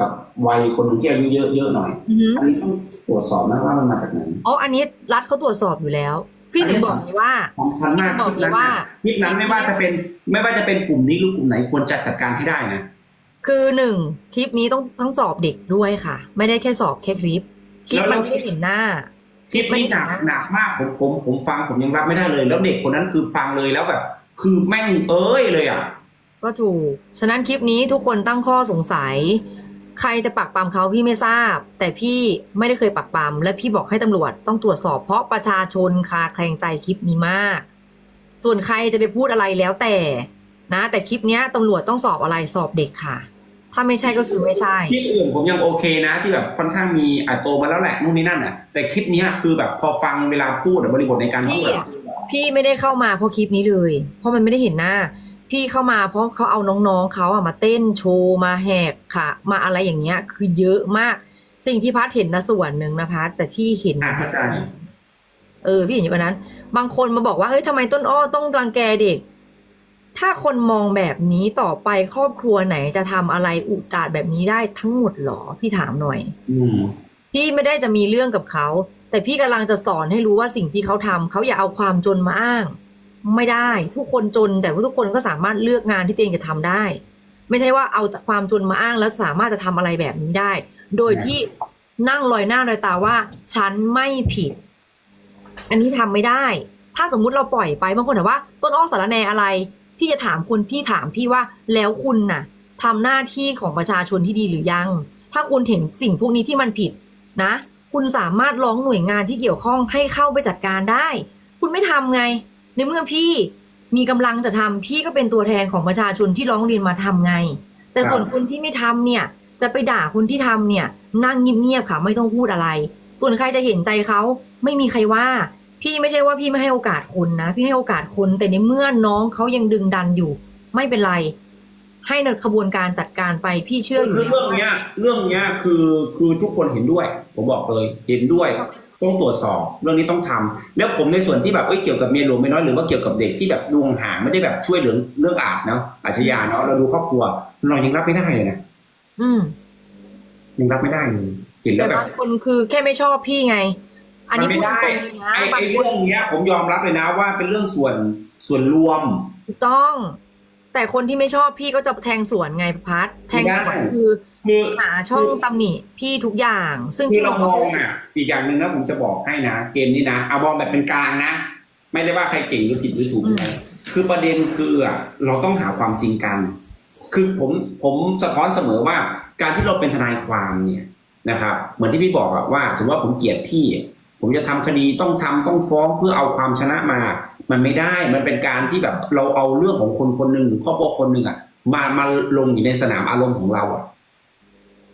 กับวัยคนหนึ่งที่อายุเยอะเยอะหน่อย อือหืออันนี้ต้องตรวจสอบนะว่ามันมาจากไหน อ๋ออันนี้รัฐเขาตรวจสอบอยู่แล้ว พี่ถึงบอกไงว่า สำคัญมากบอกคลิปนั้นเลยว่าน่ะคลิปนั้นไม่ว่าจะเป็นไม่ว่าจะเป็นกลุ่มนี้หรือกลุ่มไหนควรจะจัดการให้ได้นะ คือหนึ่งคลิปนี้ต้องทั้งสอบเด็กด้วยค่ะ ไม่ได้แค่สอบแค่คลิปคลิปมันไม่ได้เห็นหน้า คลิปนี้หนักหนักมากผมผมผมฟังผมยังรับไม่ได้เลย แล้วเด็กคนนั้นคือฟังเลยแล้วแบบ คือแม่งเอ้ยเลยอะ ก็ถูก ฉะนั้นคลิปนี้ทุกคนตั้งข้อสงสัย ใครจะปักปามเขาพี่ไม่ทราบ แต่พี่ไม่ได้เคยปักปามและพี่บอกให้ตำรวจต้องตรวจสอบเพราะประชาชนคลาแคลงใจคลิปนี้มาก ส่วนใครจะไปพูดอะไรแล้วแต่นะ แต่คลิปเนี้ยตำรวจต้องสอบอะไรสอบเด็กค่ะ ถ้าไม่ใช่ก็คือไม่ใช่ที่อื่นผมยังโอเคนะ ที่แบบค่อนข้างมีอะโตมาแล้วแหละนู่นนี่นั่นอะ แต่คลิปเนี้ยคือแบบพอฟังเวลาพูดอะบริบทในการพูพี่ดอะอะพี่ไม่ได้เข้ามาเพราะคลิปนี้เลย เพราะมันไม่ได้เห็นหน้า พี่เข้ามาเพราะเขาเอาน้องๆเขาอะมาเต้นโชว์มาแหกค่ะ มาอะไรอย่างเงี้ย คือเยอะมาก สิ่งที่พัดเห็นนะส่วนหนึ่งนะพัดแต่ที่เห็นอะเข้าใจเออพี่เห็นอยู่กันนั้น บางคนมาบอกว่าเฮ้ยทำไมต้นอ้อต้องรังแกเด็ก ถ้าคนมองแบบนี้ต่อไปครอบครัวไหนจะทำอะไรอุจจาดแบบนี้ได้ทั้งหมดหรอพี่ถามหน่อย อืม พี่ไม่ได้จะมีเรื่องกับเขา แต่พี่กำลังจะสอนให้รู้ว่าสิ่งที่เขาทำเขาอย่าเอาความจนมาอ้าง ไม่ได้ทุกคนจนแต่ว่าทุกคนก็สามารถเลือกงานที่ตัวเองจะทำได้ ไม่ใช่ว่าเอาความจนมาอ้างแล้วสามารถจะทำอะไรแบบนี้ได้ โดยที่นั่งลอยหน้าลอยตาว่า ฉันไม่ผิด อันนี้ทำไม่ได้ ถ้าสมมุติเราปล่อยไปบางคนถามว่า ต้นอ้อสารแนอะไร พี่จะถามคนที่ถามพี่ว่าแล้วคุณน่ะทำหน้าที่ของประชาชนที่ดีหรือยัง ถ้าคุณเห็นสิ่งพวกนี้ที่มันผิดนะ คุณสามารถร้องหน่วยงานที่เกี่ยวข้องให้เข้าไปจัดการได้ คุณไม่ทำไง ในเมื่อพี่มีกำลังจะทำพี่ก็เป็นตัวแทนของประชาชนที่ร้องเรียนมาทำไง แต่ครับส่วนคนที่ไม่ทำเนี่ย จะไปด่าคนที่ทำเนี่ย นั่งเงียบๆค่ะไม่ต้องพูดอะไร ส่วนใครจะเห็นใจเขาไม่มีใครว่า พี่ไม่ใช่ว่าพี่ไม่ให้โอกาสคนนะ พี่ให้โอกาสคน แต่ในเมื่อน้องเขายังดึงดันอยู่ ไม่เป็นไร ให้ในขบวนการจัดการไปพี่เชื่ออยู่คือเรื่องเนี้ย เรื่องเนี้ยคือคือทุกคนเห็นด้วย ผมบอกเลยเห็นด้วย ต้องตรวจสอบเรื่องนี้ต้องทำแล้วผมในส่วนที่แบบเอ้ยเกี่ยวกับเมียหลวงไม่น้อยหรือว่าเกี่ยวกับเด็กที่แบบดวงห่างไม่ได้แบบช่วยเหลือเรื่องอาบเนาะอาชญาเนาะเราดูครอบครัวเรายังรับไม่ได้เลยนะอืมยังรับไม่ได้เลยเห็นแล้แต่วแบบบางคนคือแค่ไม่ชอบพี่ไง อันนี้มันพูไม่ดได้ตรงๆเลยนะไอ้บางไอ้คเรื่นองเนี้ย ผมยอมรับเลยนะว่าเป็นเรื่องส่วนส่วนรวมถูกต้อง แต่คนที่ไม่ชอบพี่ก็จะแทงสวนไงพัดแทงสวนไม่ได้คือคือหาช่องตำหนิพี่ทุกอย่าง ซึ่งคือพี่เราบมกองว่าอะ อีกอย่างหนึ่งนะผมจะบอกให้นะเกมนี้นะเอามองแบบเป็นกลางนะ ไม่ได้ว่าใครเก่งหรือผิดหรือถูกนะคือประเด็นคืออะเราต้องหาความจริงกัน คือผมผมสะท้อนเสมอว่า การที่เราเป็นทนายความเนี่ยนะครับ เหมือนที่พี่บอกอะว่า สมมติว่าผมเกลียดพี่ ผมจะทำคดีต้องทำต้องฟ้องเพื่อเอาความชนะมา มันไม่ได้มันเป็นการที่แบบเราเอาเรื่องของคนคนหนึ่งหรือครอบครัวคนหนึ่งอะมามาลงอยู่ในสนามอารมณ์ของเราอะ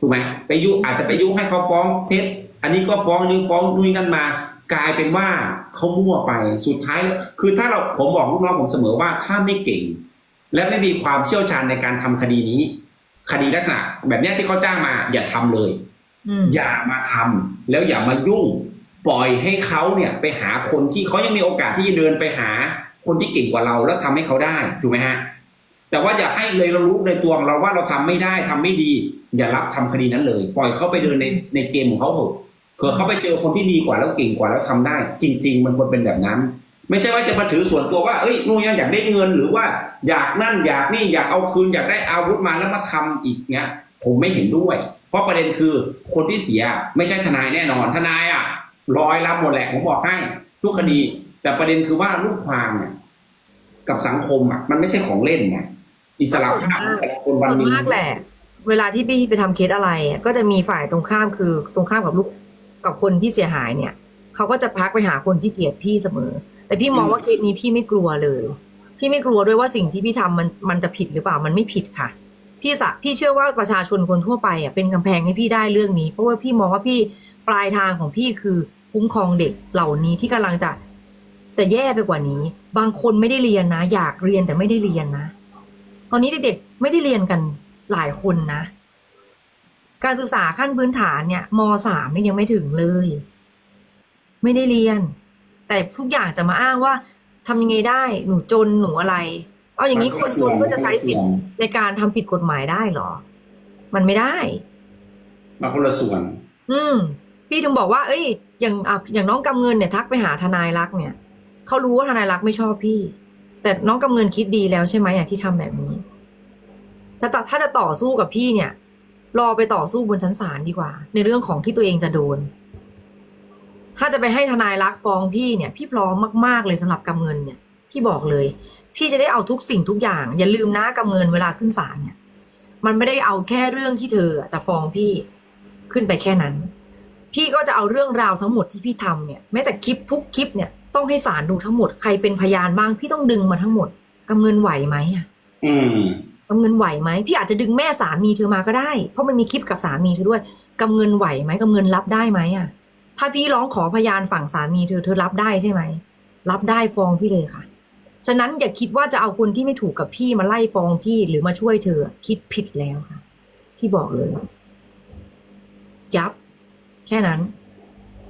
ถูกไหมไปยุอาจจะไปยุให้เขาฟ้องเท็จอันนี้ก็ฟ้องอันนี้ฟ้องนู่นนนั่นมา กลายเป็นว่าเขามั่วไปสุดท้ายแล้วคือถ้าเราผมบอกลูกน้องผมเสมอว่าถ้าไม่เก่ง และไม่มีความเชี่ยวชาญในการทำคดีนี้ คดีลักษณะ แบบเนี้ยที่เขาจ้างมา อย่าทำเลยอืมอย่ามาทำแล้วอย่ามายุ่ง ปล่อยให้เขาเนี่ยไปหาคนที่เขายังมีโอกาสที่จะเดินไปหาคนที่เก่งกว่าเราแล้วทำให้เขาได้ถูกไหมฮะแต่ว่าอย่าให้เลยเรารู้ในตัวของเราว่าเราทำไม่ได้ทำไม่ดี อย่ารับทำคดีนั้นเลย ปล่อยเขาไปเดินในในเกมของเขาเถอะเผื่อเขาไปเจอคนที่ดีกว่าแล้วเก่งกว่าแล้วทำได้ จริง ๆ มันควรเป็นแบบนั้น ไม่ใช่ว่าจะมาถือส่วนตัวว่าเอ้ยนู่นนี่อยากได้เงินหรือว่าอยากนั่นอยากนี่อยากเอาคืนอยากได้อาวุธมาแล้วมาทำอีกเงี้ยผมไม่เห็นด้วย เพราะประเด็นคือคนที่เสียไม่ใช่ทนายแน่นอนทนายอะ ร้อยรับหมดแหละผมบอกให้ทุกคดี แต่ประเด็นคือว่าลูกความเนี่ยกับสังคมอะมันไม่ใช่ของเล่นไงอิสระภาพของแต่ละคนวันส่วนหนี้มากแหละ เวลาที่พี่ไปทำเคสอะไรอะก็จะมีฝ่ายตรงข้ามคือตรงข้ามกับลูกกับคนที่เสียหายเนี่ยเขาก็จะพักไปหาคนที่เกลียดพี่เสมอ แต่พี่มองว่าเคสนี้พี่ไม่กลัวเลย พี่ไม่กลัวด้วยว่าสิ่งที่พี่ทำมันมันจะผิดหรือเปล่ามันไม่ผิดค่ะ พี่สะพี่เชื่อว่าประชาชนคนทั่วไปอะเป็นกำแพงให้พี่ได้เรื่องนี้ เพราะว่าพี่มองว่าพี่ปลายทางของพี่คือคุ้มครองเด็กเหล่านี้ที่กำลังจะจะแย่ไปกว่านี้ บางคนไม่ได้เรียนนะ อยากเรียนแต่ไม่ได้เรียนนะ ตอนนี้เด็กๆไม่ได้เรียนกันหลายคนนะ การศึกษาขั้นพื้นฐานเนี่ยมสามนี่ยังไม่ถึงเลย ไม่ได้เรียน แต่ทุกอย่างจะมาอ้างว่าทำยังไงได้หนูจนหนูอะไร เอาอย่างนี้คนจนก็จะใช้สิทธิ์ในการทำผิดกฎหมายได้เหรอ มันไม่ได้มาคนละส่วน อืม พี่ถึงบอกว่า เอ้ย อย่างอะอย่างน้องกำเงินเนี่ยทักไปหาทนายรักษณ์เนี่ยเขารู้ว่าทนายรักษณ์ไม่ชอบพี่ แต่น้องกำเงินคิดดีแล้วใช่ไหมอะที่ทำแบบนี้ถ้าต่อถ้าจะต่อสู้กับพี่เนี่ย รอไปต่อสู้บนชั้นศาลดีกว่า ในเรื่องของที่ตัวเองจะโดน ถ้าจะไปให้ทนายรักษณ์ฟ้องพี่เนี่ย พี่พร้อมมากๆเลยสำหรับกำเงินเนี่ย พี่บอกเลย พี่จะได้เอาทุกสิ่งทุกอย่าง อย่าลืมนะกำเงินเวลาขึ้นศาลเนี่ย มันไม่ได้เอาแค่เรื่องที่เธอจะฟ้องพี่ขึ้นไปแค่นั้น พี่ก็จะเอาเรื่องราวทั้งหมดที่พี่ทำเนี่ยแม้แต่คลิปทุกคลิปเนี่ยต้องให้ศาลดูทั้งหมดใครเป็นพยานบ้างพี่ต้องดึงมาทั้งหมดกำเงินไหวไหมอะอืมกำเงินไหวไหมพี่อาจจะดึงแม่สามีเธอมาก็ได้ เพราะมันมีคลิปกับสามีเธอด้วยกำเงินไหวไหมกำเงินรับได้ไหมอะ ถ้าพี่ร้องขอพยานฝั่งสามีเธอเธอรับได้ใช่ไหมรับได้ฟ้องพี่เลยค่ะ ฉะนั้นอย่าคิดว่าจะเอาคนที่ไม่ถูกกับพี่มาไล่ฟ้องพี่หรือมาช่วยเธอ คิดผิดแล้วค่ะพี่บอกเลย ยับ แค่นั้น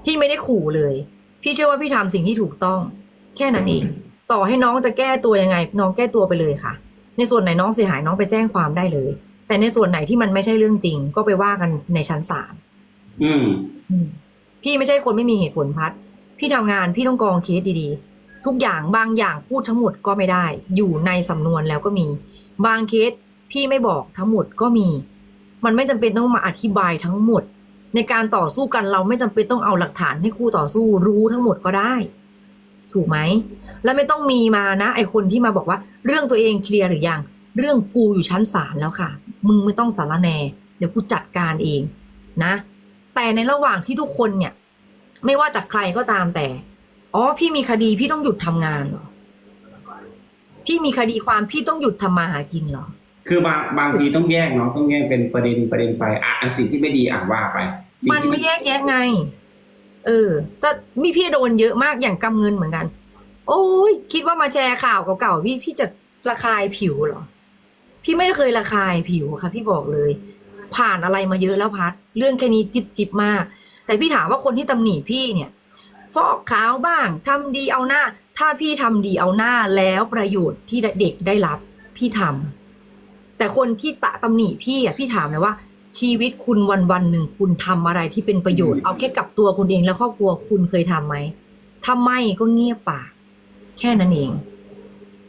พี่ไม่ได้ขู่เลย พี่เชื่อว่าพี่ทำสิ่งที่ถูกต้อง แค่นั้นเองต่อให้น้องจะแก้ตัวยังไง น้องแก้ตัวไปเลยค่ะ ในส่วนไหนน้องเสียหายน้องไปแจ้งความได้เลย แต่ในส่วนไหนที่มันไม่ใช่เรื่องจริง ก็ไปว่ากันในชั้นศาลอืมอืมพี่ไม่ใช่คนไม่มีเหตุผลพัด พี่ทำงานพี่ต้องกรองเคสดีๆ ทุกอย่างบางอย่างพูดทั้งหมดก็ไม่ได้ อยู่ในสำนวนแล้วก็มี บางเคสพี่ไม่บอกทั้งหมดก็มี มันไม่จำเป็นต้องมาอธิบายทั้งหมด ในการต่อสู้กันเราไม่จำเป็นต้องเอาหลักฐานให้คู่ต่อสู้รู้ทั้งหมดก็ได้ ถูกไหม แล้วไม่ต้องมีมานะ ไอคนที่มาบอกว่า เรื่องตัวเองเคลียร์หรือยัง เรื่องกูอยู่ชั้นศาลแล้วค่ะ มึงไม่ต้องสารแน เดี๋ยวกูจัดการเองนะ แต่ในระหว่างที่ทุกคนเนี่ย ไม่ว่าจากใครก็ตามแต่ อ๋อ พี่มีคดีพี่ต้องหยุดทำงานเหรอ พี่มีคดีความพี่ต้องหยุดทำมาหากินเหรอ คือบางบางทีต้องแยกเนาะต้องแยกเป็นประเด็นประเด็นไปอะอะสิ่งที่ไม่ดีอะว่าไปสิ่งมันที่ไม่แยกแยะไง เออ แต่มีพี่โดนเยอะมากอย่างกำเงินเหมือนกัน โอ้ยคิดว่ามาแชร์ข่าวเก่าๆพี่พี่จะระคายผิวเหรอ พี่ไม่เคยระคายผิวค่ะ พี่บอกเลย ผ่านอะไรมาเยอะแล้วพัด เรื่องแค่นี้จิบจิบมาก แต่พี่ถามว่าคนที่ตำหนิพี่เนี่ย ฟอกขาวบ้างทำดีเอาหน้า ถ้าพี่ทำดีเอาหน้าแล้วประโยชน์ที่เด็กได้รับพี่ทำแต่คนที่ตะตำหนิพี่อะพี่ถามเลยว่า ชีวิตคุณวันวันๆหนึ่งคุณทำอะไรที่เป็นประโยชน์เอาแค่กับตัวคุณเองและครอบครัวคุณเคยทำไหมถ้าไม่ก็เงียบปากแค่นั้นเอง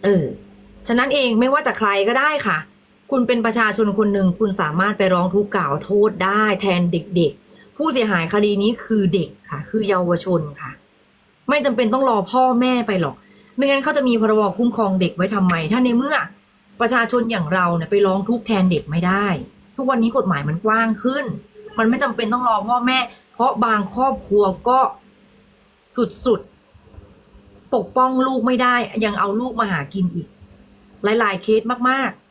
เออ ฉะนั้นเองไม่ว่าจะใครก็ได้ค่ะ คุณเป็นประชาชนคนหนึ่งคุณสามารถไปร้องทุกข์กล่าวโทษได้แทนเด็กๆ ผู้เสียหายคดีนี้คือเด็กค่ะ คือเยาวชนค่ะ ไม่จำเป็นต้องรอพ่อแม่ไปหรอก ไม่งั้นเขาจะมีพรบคุ้มครองเด็กไว้ทำไม ถ้าในเมื่อประชาชนอย่างเราเนี่ยไปร้องทุกข์แทนเด็กไม่ได้ ทุกวันนี้กฎหมายมันกว้างขึ้น มันไม่จำเป็นต้องรอพ่อแม่ เพราะบางครอบครัวก็สุดๆปกป้องลูกไม่ได้ ยังเอาลูกมาหากินอีก หลายๆเคสมากๆ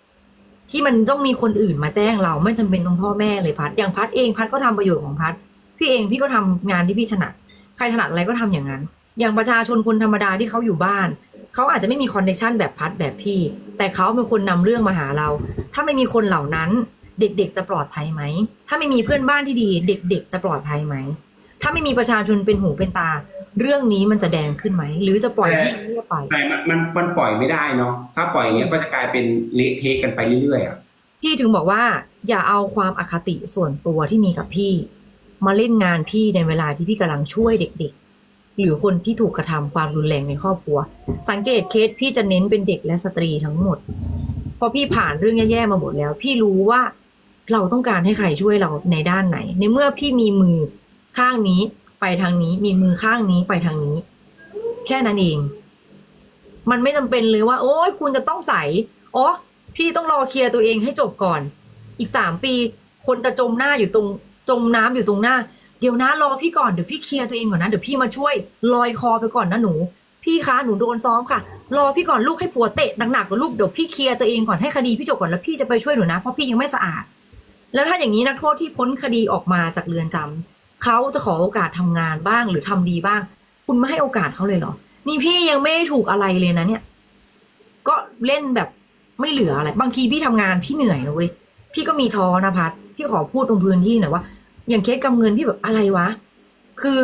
ที่มันต้องมีคนอื่นมาแจ้งเราไม่จำเป็นต้องพ่อแม่เลยพัดอย่างพัดเองพัดก็ทำประโยชน์ของพัดพี่เองพี่ก็ทำงานที่พี่ถนัดใครถนัดอะไรก็ทำอย่างนั้น อย่างประชาชนคนธรรมดาที่เขาอยู่บ้านเขาอาจจะไม่มีคอนเนคชันแบบพัดแบบพี่ แต่เขาเป็นคนนำเรื่องมาหาเรา ถ้าไม่มีคนเหล่านั้น เด็กๆจะปลอดภัยไหม ถ้าไม่มีเพื่อนบ้านที่ดี เด็กๆจะปลอดภัยไหม ถ้าไม่มีประชาชนเป็นหูเป็นตา เรื่องนี้มันจะแดงขึ้นไหม หรือจะปล่อยให้มันเงียบไปแต่มันมันมันปล่อยไม่ได้เนาะถ้าปล่อยอย่างเงี้ยก็จะกลายเป็นเละเทะกันไปเรื่อยๆอะพี่ถึงบอกว่า อย่าเอาความอคติส่วนตัวที่มีกับพี่ มาเล่นงานพี่ในเวลาที่พี่กำลังช่วยเด็ก ๆ หรือคนที่ถูกกระทำความรุนแรงในครอบครัว สังเกตเคสพี่จะเน้นเป็นเด็กและสตรีทั้งหมดเพราะพี่ผ่านเรื่องแย่ๆมาหมดแล้ว พี่รู้ว่าเราต้องการให้ใครช่วยเราในด้านไหน ในเมื่อพี่มีมือข้างนี้ ไปทางนี้มีมือข้างนี้ไปทางนี้ แค่นั้นเอง มันไม่จำเป็นเลยว่า โอ้ยคุณจะต้องใส่อ๋อพี่ต้องรอเคลียร์ตัวเองให้จบก่อน อีกสามปี คนจะจมหน้าอยู่ตรงจมน้ำอยู่ตรงหน้า เดี๋ยวนะรอพี่ก่อนเดี๋ยวพี่เคลียร์ตัวเองก่อนนะเดี๋ยวพี่มาช่วยลอยคอไปก่อนนะหนู พี่คะหนูโดนซ้อมค่ะ รอพี่ก่อนลูกให้ผัวเตะหนักๆกับลูกเดี๋ยวพี่เคลียร์ตัวเองก่อนให้คดีพี่จบก่อนแล้วพี่จะไปช่วยหนูนะเพราะพี่ยังไม่สะอาด แล้วถ้าอย่างนี้นักโทษที่พ้นคดีออกมาจากเรือนจำ เขาจะขอโอกาสทำงานบ้างหรือทำดีบ้าง คุณไม่ให้โอกาสเขาเลยเหรอ นี่พี่ยังไม่ได้ถูกอะไรเลยนะเนี่ย ก็เล่นแบบไม่เหลืออะไร บางทีพี่ทำงานพี่เหนื่อยนะเว้ย พี่ก็มีท้อนะพัดพี่ขอพูดตรงพื้นที่หน่อยว่า อย่างเคสกำเงินพี่แบบอะไรวะ คือ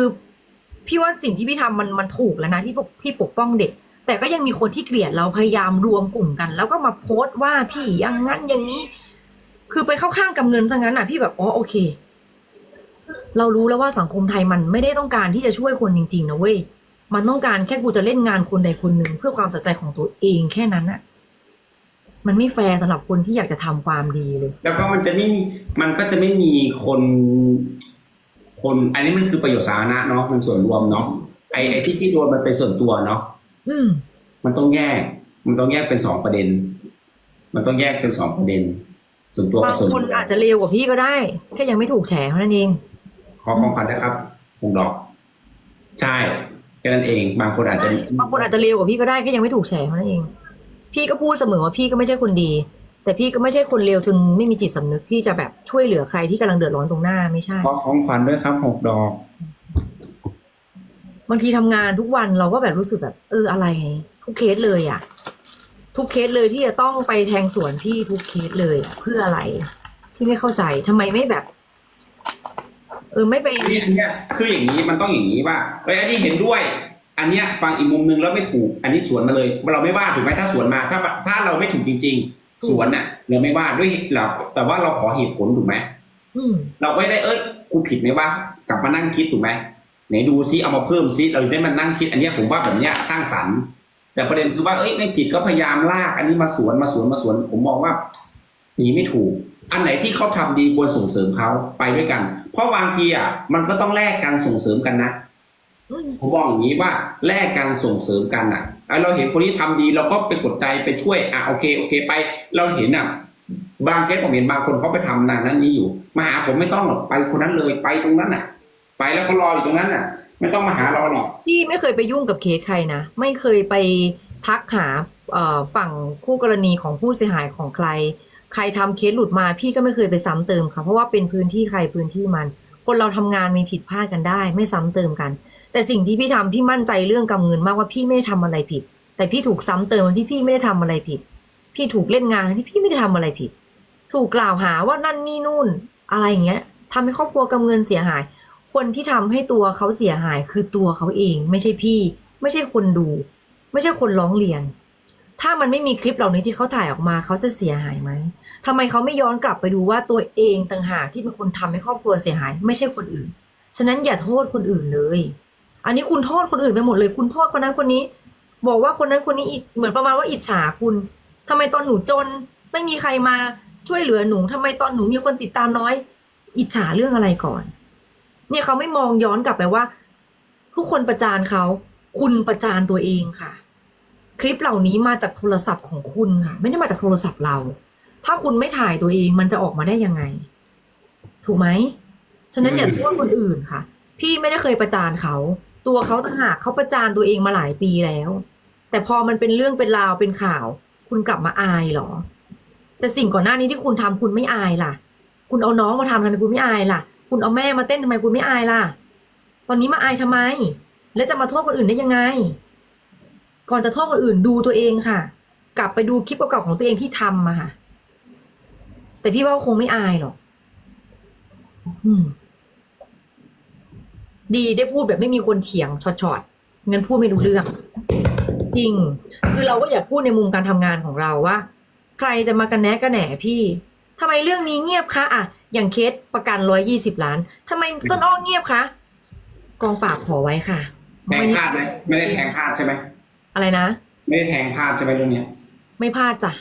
พี่ว่าสิ่งที่พี่ทำมันมันถูกแล้วนะที่ปกพี่ปกป้องเด็ก แต่ก็ยังมีคนที่เกลียดเราพยายามรวมกลุ่มกัน แล้วก็มาโพสต์ว่าพี่อย่างนั้นอย่างนี้ คือไปเข้าข้างกำเงินซะงั้นอะ พี่แบบอ๋อโอเค เรารู้แล้วว่าสังคมไทยมันไม่ได้ต้องการที่จะช่วยคนจริงๆนะเว้ย มันต้องการแค่กูจะเล่นงานคนใดคนหนึ่งเพื่อความสนใจของตัวเองแค่นั้นอะมันไม่แฟร์สำหรับคนที่อยากจะทำความดีเลย แล้วก็มันจะไม่มี มันก็จะไม่มีคน คน อันนี้มันคือประโยชน์สาธารณะเนาะ มันส่วนรวมเนาะ ไอ้ไอ้ที่พี่โดนมันเป็นส่วนตัวเนาะ อืม มันต้องแยก มันต้องแยกเป็นสองประเด็น มันต้องแยกเป็นสองประเด็น ส่วนตัวกับาบงส่วนคนอาจจะเลวกว่าพี่ก็ได้ แค่ยังไม่ถูกแฉเท่านั้นเอง ขอของขวัญนะครับคงดอก ใช่แค่นั้นเอง บางคนอาจจะ บางคนอาจจะเลวกว่าพี่ก็ได้แค่ยังไม่ถูกแฉเท่านั้นเอง พี่ก็พูดเสมอว่าพี่ก็ไม่ใช่คนดี แต่พี่ก็ไม่ใช่คนเลวจนไม่มีจิตสำนึกที่จะแบบช่วยเหลือใครที่กำลังเดือดร้อนตรงหน้าไม่ใช่ขอของขวัญด้วยครับหกดอกบางทีทำงานทุกวันเราก็แบบรู้สึกแบบเอออะไร ทุกเคสเลยอะทุกเคสเลยที่จะต้องไปแทงสวนพี่ทุกเคสเลยอะเพื่ออะไรพี่ไม่เข้าใจทำไมไม่แบบ เออไม่ไปอันนี้อันเนี้ยคืออย่างนี้มันต้องอย่างนี้ว่าเอ้ยอันนี้เห็นด้วย อันเนี้ยฟังอีกมุมนึงแล้วไม่ถูก อันนี้สวนมาเลยเราไม่ว่าถูกไหมถ้าสวนมาถ้าถ้าเราไม่ถูกจริงถูกๆสวนน่ะเราไม่ว่าด้วยเราแต่ว่าเราขอเหตุผลถูกไหมอืมเราไม่ได้เอ้ยกูผิดไหมวะกลับมานั่งคิดถูกไหมไหนดูซิเอามาเพิ่มซิเราได้มานั่งคิด อันเนี้ยผมว่าแบบเนี้ยสร้างสรรค์ แต่ประเด็นคือว่าเอ้ยไม่ผิดก็พยายามลาก อันนี้มาสวนมาสวนมาสวน ผมมองว่าอย่างนี้ไม่ถูก อันไหนที่เขาทำดีควรส่งเสริมเขาไปด้วยกัน เพราะบางทีอะมันก็ต้องแลกกันส่งเสริมกันนะผมบอกอย่างนี้ว่าแลกกันส่งเสริมกันอะเราเห็นคนที่ทำดีเราก็ไปกดใจไปช่วยอะโอเคโอเคไป เราเห็นอะบางเคสผมเห็นบางคนเขาไปทำนานนั้นนี้อยู่ มาหาผมไม่ต้องหรอกไปคนนั้นเลยไปตรงนั้นอะ ไปแล้วเขารออยู่ตรงนั้นอะ ไม่ต้องมาหาเราหรอกพี่ไม่เคยไปยุ่งกับเคสใครนะไม่เคยไปทักหาฝั่งคู่กรณีของผู้เสียหายของใคร ใครทำเคสหลุดมาพี่ก็ไม่เคยไปซ้ำเติมค่ะเพราะว่าเป็นพื้นที่ใครพื้นที่มัน คนเราทำงานมีผิดพลาดกันได้ ไม่ซ้ำเติมกัน แต่สิ่งที่พี่ทำพี่มั่นใจเรื่องกำเงินมากว่าพี่ไม่ได้ทำอะไรผิด แต่พี่ถูกซ้ำเติมที่พี่ไม่ได้ทำอะไรผิด พี่ถูกเล่นงานที่พี่ไม่ได้ทำอะไรผิด ถูกกล่าวหาว่านั่นนี่นู่นอะไรอย่างเงี้ยทำให้ครอบครัวกำเงินเสียหาย คนที่ทำให้ตัวเขาเสียหายคือตัวเขาเอง ไม่ใช่พี่ ไม่ใช่คนดู ไม่ใช่คนร้องเรียน ถ้ามันไม่มีคลิปเหล่านี้ที่เขาถ่ายออกมาเขาจะเสียหายไหมทำไมเขาไม่ย้อนกลับไปดูว่าตัวเองต่างหากที่เป็นคนทำให้ครอบครัวเสียหาย ไม่ใช่คนอื่น ฉะนั้นอย่าโทษคนอื่นเลย อันนี้คุณโทษคนอื่นไปหมดเลย คุณโทษคนนั้นคนนี้ บอกว่าคนนั้นคนนี้อิเหมือนประมาณว่าอิจฉาคุณทำไมตอนหนูจน ไม่มีใครมาช่วยเหลือหนูทำไมตอนหนูมีคนติดตามน้อย อิจฉาเรื่องอะไรก่อน เนี่ยเขาไม่มองย้อนกลับไปว่า ทุกคนประจานเขา คุณประจานตัวเองค่ะ คลิปเหล่านี้มาจากโทรศัพท์ของคุณค่ะ ไม่ได้มาจากโทรศัพท์เรา ถ้าคุณไม่ถ่ายตัวเองมันจะออกมาได้ยังไง ถูกไหมฉะนั้นอย่าโทษคนอื่นค่ะ พี่ไม่ได้เคยประจานเขา ตัวเขาต่างหากเขาประจานตัวเองมาหลายปีแล้ว แต่พอมันเป็นเรื่องเป็นราวเป็นข่าว คุณกลับมาอายเหรอ แต่สิ่งก่อนหน้านี้ที่คุณทำคุณไม่อายล่ะ คุณเอาน้องมาทำทำไมคุณไม่อายล่ะ คุณเอาแม่มาเต้นทำไมคุณไม่อายล่ะ ตอนนี้มาอายทำไม แล้วจะมาโทษคนอื่นได้ยังไง ก่อนจะโทษคนอื่นดูตัวเองค่ะ กลับไปดูคลิปเก่าๆของตัวเองที่ทำมาค่ะ แต่พี่ว่าคงไม่อายหรอกดีได้พูดแบบไม่มีคนเถียงช็อตๆงั้นพูดไม่รู้เรื่อง จริง คือเราก็อยากพูดในมุมการทำงานของเราว่า ใครจะมากันแนะกันแหนพี่ทำไมเรื่องนี้เงียบคะอะอย่างเคสประกันร้อยยี่สิบล้านทำไมต้นอ้อเงียบคะกองปราบขอไว้ค่ะแทงพลาดไหมไม่ได้แทงพลาดใช่ไหม อะไรนะ ไม่ได้แทงพลาดใช่ไหมเรื่องเนี้ยไม่พลาดจ้ะ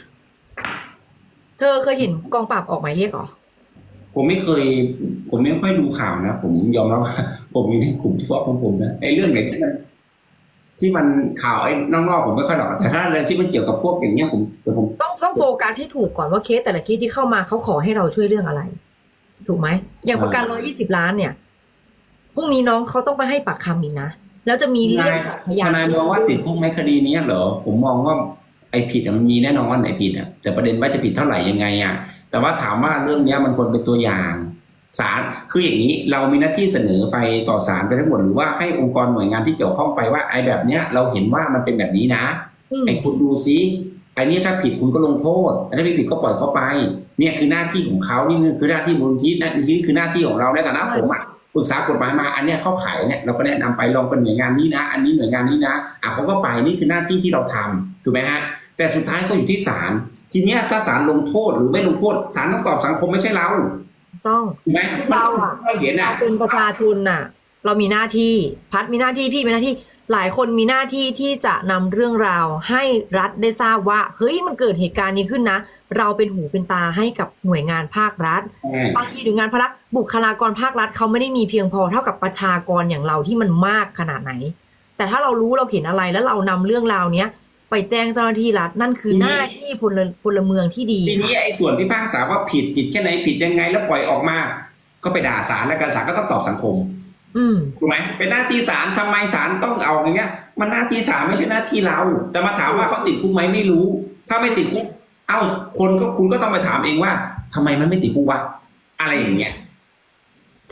เธอเคยเห็นกองปราบออกหมายเรียกเหรอ ผมไม่เคย ผมไม่ค่อยดูข่าวนะ ผมยอมรับว่า ผมอยู่ในกลุ่มเฉพาะของผมนะไอ้เรื่องไหนที่มันที่มันข่าวไอ้นอกๆผมไม่ค่อยหรอกแต่ถ้าเรื่องที่มันเกี่ยวกับพวกอย่างเงี้ยผมแต่ผม ต้องต้องโฟกัสให้ถูกก่อนว่าเคสแต่ละเคสที่เข้ามาเขาขอให้เราช่วยเรื่องอะไร ถูกไหม อย่างประกันร้อยี่สิบล้านเนี่ยพรุ่งนี้น้องเขาต้องไปให้ปากคำอีกนะ แล้วจะมีเรียกสอบพทยานนายมองว่าติดคุกไหมคดีนี้เหรอ ผมมองว่าไอ้ผิดอะมันมีแน่นอนไอ้ผิดอะแต่ประเด็นว่าจะผิดเท่าไหร่ยังไงอะแต่ว่าถามว่าเรื่องเนี้ยมันควรเป็นตัวอย่างศาลคืออย่างนี้เรามีหน้าที่เสนอไปต่อศาลไปทั้งหมดหรือว่าให้องค์กรหน่วยงานที่เกี่ยวข้องไปว่าไอ้แบบเนี้ยเราเห็นว่ามันเป็นแบบนี้นะอืมไอ้คุณดูซิไอ้นี่ถ้าผิดคุณก็ลงโทษถ้าไม่ผิดก็ปล่อยเขาไป เนี่ยคือหน้าที่ของเขานี่คือหน้าที่มูลนิธินะนี่คือหน้าที่ของเราในฐานะผมอะ ปรึกษากฎหมายมาอันเนี้ยเข้าขายเนี่ยเราก็แนะนำไปลองเป็นหน่วยงานนี้นะ อันนี้หน่วยงานนี้นะอะเขาก็ไปนี่คือหน้าที่ที่เราทำถูกไหมฮะแต่สุดท้ายก็อยู่ที่ศาลทีเนี้ยถ้าศาลลงโทษหรือไม่ลงโทษศาลต้องตอบสังคมไม่ใช่เราต้องถูกไหมเราอะเราเห็นเราอะเป็นประชาชนน่ะ เรามีหน้าที่พัดมีหน้าที่พี่มีหน้าที่ หลายคนมีหน้าที่ที่จะนำเรื่องราวให้รัฐได้ทราบว่าเฮ้ยมันเกิดเหตุการณ์นี้ขึ้นนะ เราเป็นหูเป็นตาให้กับหน่วยงานภาครัฐบางทีหน่วยงานภาครัฐบุคลากรภาครัฐเขาไม่ได้มีเพียงพอเท่ากับประชากรอย่างเราที่มันมากขนาดไหน แต่ถ้าเรารู้เราเห็นอะไรแล้วเรานำเรื่องราวเนี้ยไปแจ้งเจ้าหน้าที่รัฐนั่นคือหน้าที่พลพลเมืองที่ดีทีนี้ไอ้ส่วนพิพากษาว่าผิดผิดแค่ไหนผิดยังไงแล้วปล่อยออกมา ก็ไปด่าศาลแล้วกันศาลก็ต้องตอบสังคมอืม ถูกไหมเป็นหน้าที่ศาลทำไมศาลต้องเอาอย่างเงี้ย มันหน้าที่ศาลไม่ใช่หน้าที่เรา แต่มาถามว่าเขาติดคุกไหมไม่รู้ ถ้าไม่ติดคุกเอ้าคนก็คุณก็ต้องไปถามเองว่าทำไมมันไม่ติดคุกวะอะไรอย่างเงี้ย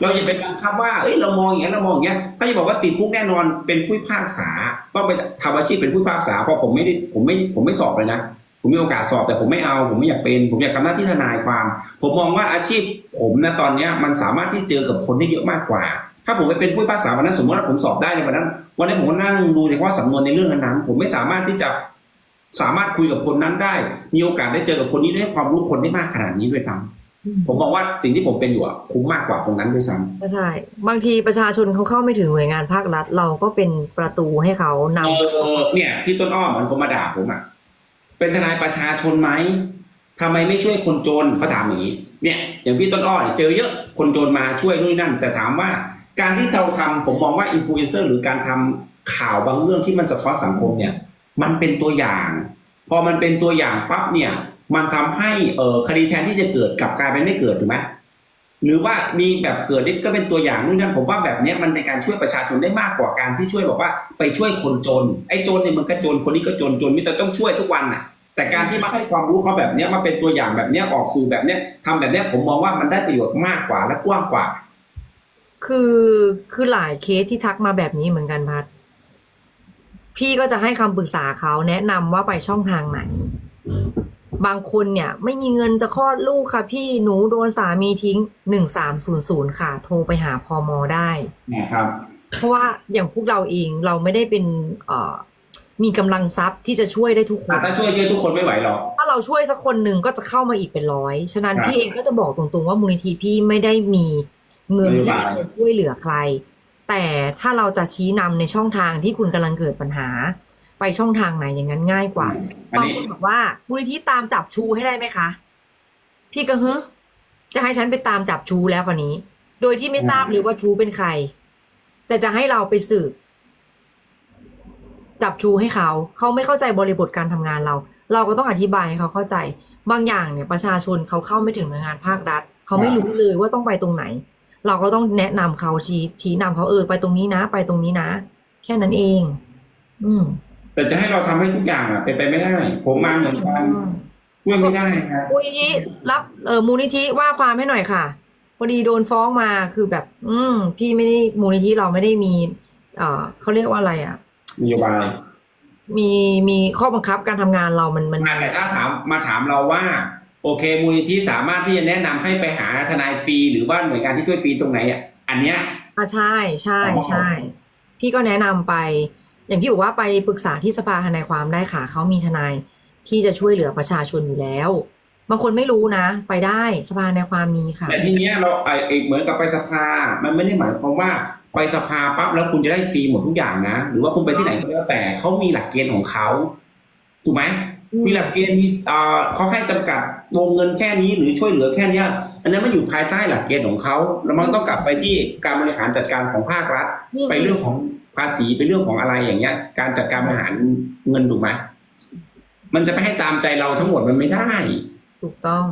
เราอย่าไปบังคับว่าเอ้ยเรามองอย่างนี้ยเรามองอย่างเงี้ยถ้าจะบอกว่าติดคุกแน่นอนเป็นผู้พิพากษาต้องไปทำอาชีพเป็นผู้พิพากษาเพราะผมไม่ได้ผมไม่ผมไม่สอบเลยนะผมมีโอกาสสอบแต่ผมไม่เอาผมไม่อยากเป็น ผมอยากทำหน้าที่ทนายความ ผมมองว่าอาชีพผมนะตอนเนี้ยมันสามารถที่เจอกับคนได้เยอะมากกว่า ถ้าผมไปเป็นผู้พิพากษาวันนั้นสมมติว่าผมสอบได้ในวันนั้น วันนั้นผมก็นั่งดูเฉพาะสำนวนในเรื่องนั้นๆผมไม่สามารถที่จะสามารถคุยกับคนนั้นได้ มีโอกาสได้เจอกับคนนี้ได้ความรู้คนได้มากขนาดนี้ด้วยซ้ำผมมองว่าสิ่งที่ผมเป็นอยู่อะคุ้มมากกว่าตรงนั้นด้วยซ้ำก็ใช่บางทีประชาชนเขาเข้าไม่ถึงหน่วยงานภาครัฐ เราก็เป็นประตูให้เขานำเออเนี่ยพี่ต้นอ้อมมันคนมาด่าผมอะเป็นทนายประชาชนไหมทำไมไม่ช่วยคนจนเขาถามอย่างนี้ เนี่ย อย่างพี่ต้นอ้อเนี่ยเจอเยอะคนจนมาช่วยนู่นนนั่น แต่ถามว่า การที่เราทำผมมองว่าอินฟลูเอนเซอร์หรือการทำข่าวบางเรื่องที่มันสะท้อนสังคมเนี่ย มันเป็นตัวอย่าง พอมันเป็นตัวอย่างปั๊บเนี่ย มันทำให้เออคดีแทนที่จะเกิดกลับกลายเป็นไม่เกิดถูกไหมหรือว่ามีแบบเกิดนี่ก็เป็นตัวอย่างนู่นนั่นผมว่าแบบนี้มันเป็นการช่วยประชาชนได้มากกว่าการที่ช่วยบอกว่าไปช่วยคนจนไอ้จนเนี่ยมันก็จนคนนี้ก็จนจนมิแต่ต้องช่วยทุกวันน่ะ แต่การที่มาให้ความรู้เขาแบบนี้มาเป็นตัวอย่างแบบนี้ออกสื่อแบบนี้ยทำแบบนี้ผมมองว่ามันได้ประโยชน์มากกว่าและกว้างกว่า คือคือหลายเคสที่ทักมาแบบนี้เหมือนกันพัด พี่ก็จะให้คำปรึกษาเขาแนะนำว่าไปช่องทางไหน บางคนเนี่ย ไม่มีเงินจะคลอดลูกค่ะ พี่หนูโดนสามีทิ้งหนึ่งสามศูนย์ศูนย์ค่ะ โทรไปหาพอมอได้นะครับ เพราะว่าอย่างพวกเราเองเราไม่ได้เป็นเอ่อมีกำลังทรัพย์ที่จะช่วยได้ทุกคน ถ้าช่วยช่วยทุกคนไม่ไหวหรอก ถ้าเราช่วยสักคนหนึ่งก็จะเข้ามาอีกเป็นร้อย ฉะนั้นครับ พี่เองก็จะบอกตรงๆว่ามูลนิธิพี่ไม่ได้มี เงินที่นโยบายจะช่วยเหลือใคร แต่ถ้าเราจะชี้นำในช่องทางที่คุณกำลังเกิดปัญหา ไปช่องทางไหนอย่างนั้นง่ายกว่าอันบางนี้คนบอกว่ามูลนิธิตามจับชูให้ได้ไหมคะ พี่ก็เฮ้จะให้ฉันไปตามจับชูแล้วคนนี้ โดยที่ไม่ทราบเลยว่าชูเป็นใคร แต่จะให้เราไปสืบจับชูให้เขา เขาไม่เข้าใจบริบทการทำงานเรา เราก็ต้องอธิบายให้เขาเข้าใจ บางอย่างเนี่ยประชาชนเขาเข้าไม่ถึงหน่วยงานภาครัฐ เขาไม่รู้เลยว่าต้องไปตรงไหน เราก็ต้องแนะนำเขาชี้ชี้นำเขาเออไปตรงนี้นะ ไปตรงนี้นะ แค่นั้นเอง อืม แต่จะให้เราทำให้ทุกอย่างอะเป็นไปไม่ได้ ผมมาเหมือนกันช่วยไม่ได้ครับมูลนิธิรับเออมูลนิธิว่าความให้หน่อยค่ะพอดีโดนฟ้องมาคือแบบ อืม พี่ไม่ได้มูลนิธิเราไม่ได้มี เอ่อเขาเรียกว่าอะไรอะนโยบายมีมีข้อบังคับการทำงานเรามันมันมาแต่ถ้าถามมาถามเราว่า โอเคมูลนิธิสามารถที่จะแนะนำให้ไปหาทนายฟรีหรือว่าหน่วยงานที่ช่วยฟรีตรงไหนอะอันเนี้ยอะใช่ใช่อ๋อใช่พี่ก็แนะนำไป อย่างที่บอกว่าไปปรึกษาที่สภาทนายความได้ค่ะเขามีทนายที่จะช่วยเหลือประชาชนอยู่แล้ว บางคนไม่รู้นะ ไปได้สภาทนายความมีค่ะ แต่ทีเนี้ยเราไอไอเหมือนกับไปสภา มันไม่ได้หมายความว่าไปสภาปั๊บแล้วคุณจะได้ฟรีหมดทุกอย่างนะ หรือว่าคุณไปที่ไหนก็แล้วแต่เขามีหลักเกณฑ์ของเขาถูกไหม มีหลักเกณฑ์มีเอ่อเขาให้จำกัดวงเงินแค่นี้หรือช่วยเหลือแค่เนี้ย อันนั้นมันอยู่ภายใต้หลักเกณฑ์ของเขาแล้วมันต้องกลับไปที่การบริหารจัดการของภาครัฐ ไปเรื่องของภาษีไปเรื่องของอะไรอย่างเงี้ย การจัดการบริหารเงินถูกไหมมันจะไปให้ตามใจเราทั้งหมดมันไม่ได้ ถูกต้อง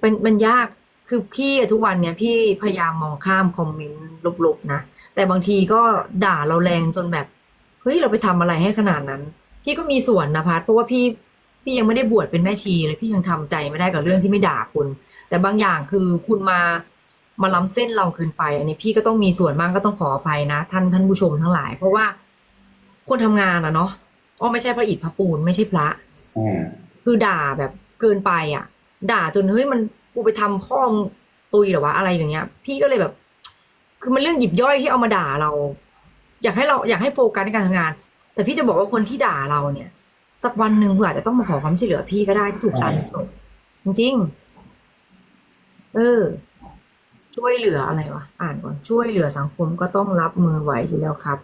เป็นมันยากคือพี่อะทุกวันเนี่ยพี่พยายามมองข้ามคอมเมนต์ลบๆนะแต่บางทีก็ด่าเราแรงจนแบบเฮ้ยเราไปทำอะไรให้ขนาดนั้น พี่ก็มีส่วนนะพัดเพราะว่าพี่พี่ยังไม่ได้บวชเป็นแม่ชีเลยพี่ยังทำใจไม่ได้กับเรื่องที่ไม่ด่าคุณ แต่บางอย่างคือคุณมามาล้ำเส้นเราเกินไป อันนี้พี่ก็ต้องมีส่วนบ้างก็ต้องขออภัยนะ ท่านท่านผู้ชมทั้งหลาย เพราะว่าคนทำงานอะเนาะอ๋อไม่ใช่พระอิฐพระปูนไม่ใช่พระอ่าคือด่าแบบเกินไปอะ ด่าจนเฮ้ยมันกูไปทำพ่อมงตุยเหรอวะอะไรอย่างเงี้ย พี่ก็เลยแบบ คือมันเรื่องหยิบย่อยที่เอามาด่าเรา อยากให้เราอยากให้โฟกัสในการทำงาน แต่พี่จะบอกว่าคนที่ด่าเราเนี่ย สักวันหนึ่งคุณอาจจะต้องมาขอความช่วยเหลือพี่ก็ได้ที่ถูกสารพิษจริงเออ ช่วยเหลืออะไรวะอ่านก่อนช่วยเหลือสังคมก็ต้องรับมือไหวอยู่แล้วครับ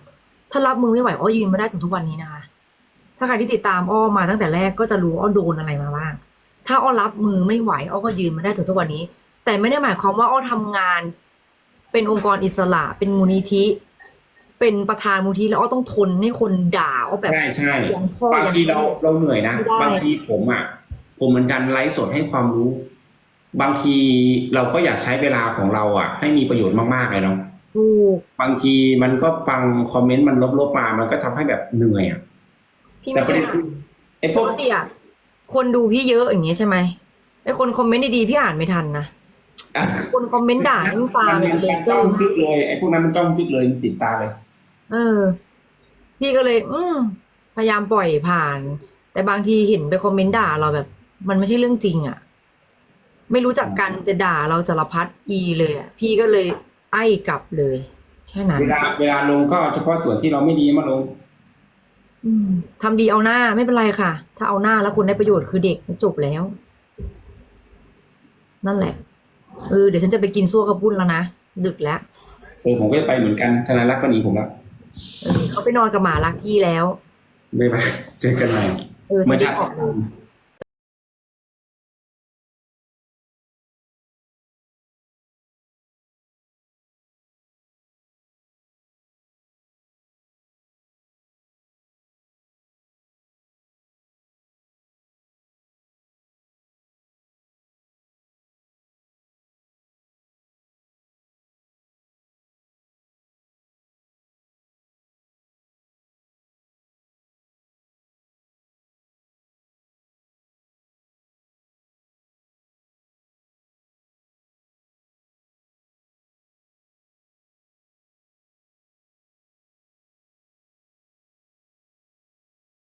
ถ้ารับมือไม่ไหวอ้อยืนไม่ได้ถึงทุกวันนี้นะคะถ้าใครที่ติดตามอ้อมาตั้งแต่แรกก็จะรู้อ้อโดนอะไรมาบ้าง ถ้าอ้อรับมือไม่ไหวอ้อก็ยืนไม่ได้ถึงทุกวันนี้ แต่ไม่ได้หมายความว่าอ้อทำงาน เป็นองค์กรอิสระ เป็นมูลนิธิ เป็นประธานมูลนิธิแล้วอ้อต้องทนให้คนด่าอ้อแบบใช่ใช่ยังพ่อบางยังทีเราลูกเราเหนื่อยนะไม่ได้บางทีผมอะ ผมเหมือนกันไลฟ์สดให้ความรู้ บางทีเราก็อยากใช้เวลาของเราอะ ให้มีประโยชน์มากๆเลยเนาะถูกบางทีมันก็ฟังคอมเมนต์มันลบๆมา มันก็ทำให้แบบเหนื่อยอะพี่แต่ไม่ประเด็นอ่าคืนอไอ้พปวกกติอะคนดูพี่เยอะอย่างเงี้ยใช่ไหมไอคนคอมเมนต์ดีๆพี่อ่านไม่ทันนะอะคนคอมเมนต์ด่านี่ตาเป็นเลเซอจ้องร์จึกเลยไอ้พวกนั้นมันจ้องจึกเลยติดตาเลย เออ พี่ก็เลย อืมพยายามปล่อยผ่าน แต่บางทีเห็นไปคอมเมนต์ด่าเราแบบ มันไม่ใช่เรื่องจริงอะไม่รู้จักกันแต่ด่าเราจะรพัดอีเลยอะพี่ก็เลยไอ้กลับเลย แค่นั้น เวลาเวลาลงก็เฉพาะส่วนที่เราไม่ดีมาลง อืมทำดีเอาหน้าไม่เป็นไรค่ะ ถ้าเอาหน้าแล้วคนได้ประโยชน์คือเด็กจบแล้ว นั่นแหละเออเดี๋ยวฉันจะไปกินซั่วกระปุ้นแล้วนะดึกแล้ว เออผมก็ไปเหมือนกันธนารักษ์ก็หนีผมแล้ว เออเขาไปนอนกับหมาลักกี้แล้ว ไม่ไปเจอกันใหม่เออเมื่อจะเช้าได้ออกเลย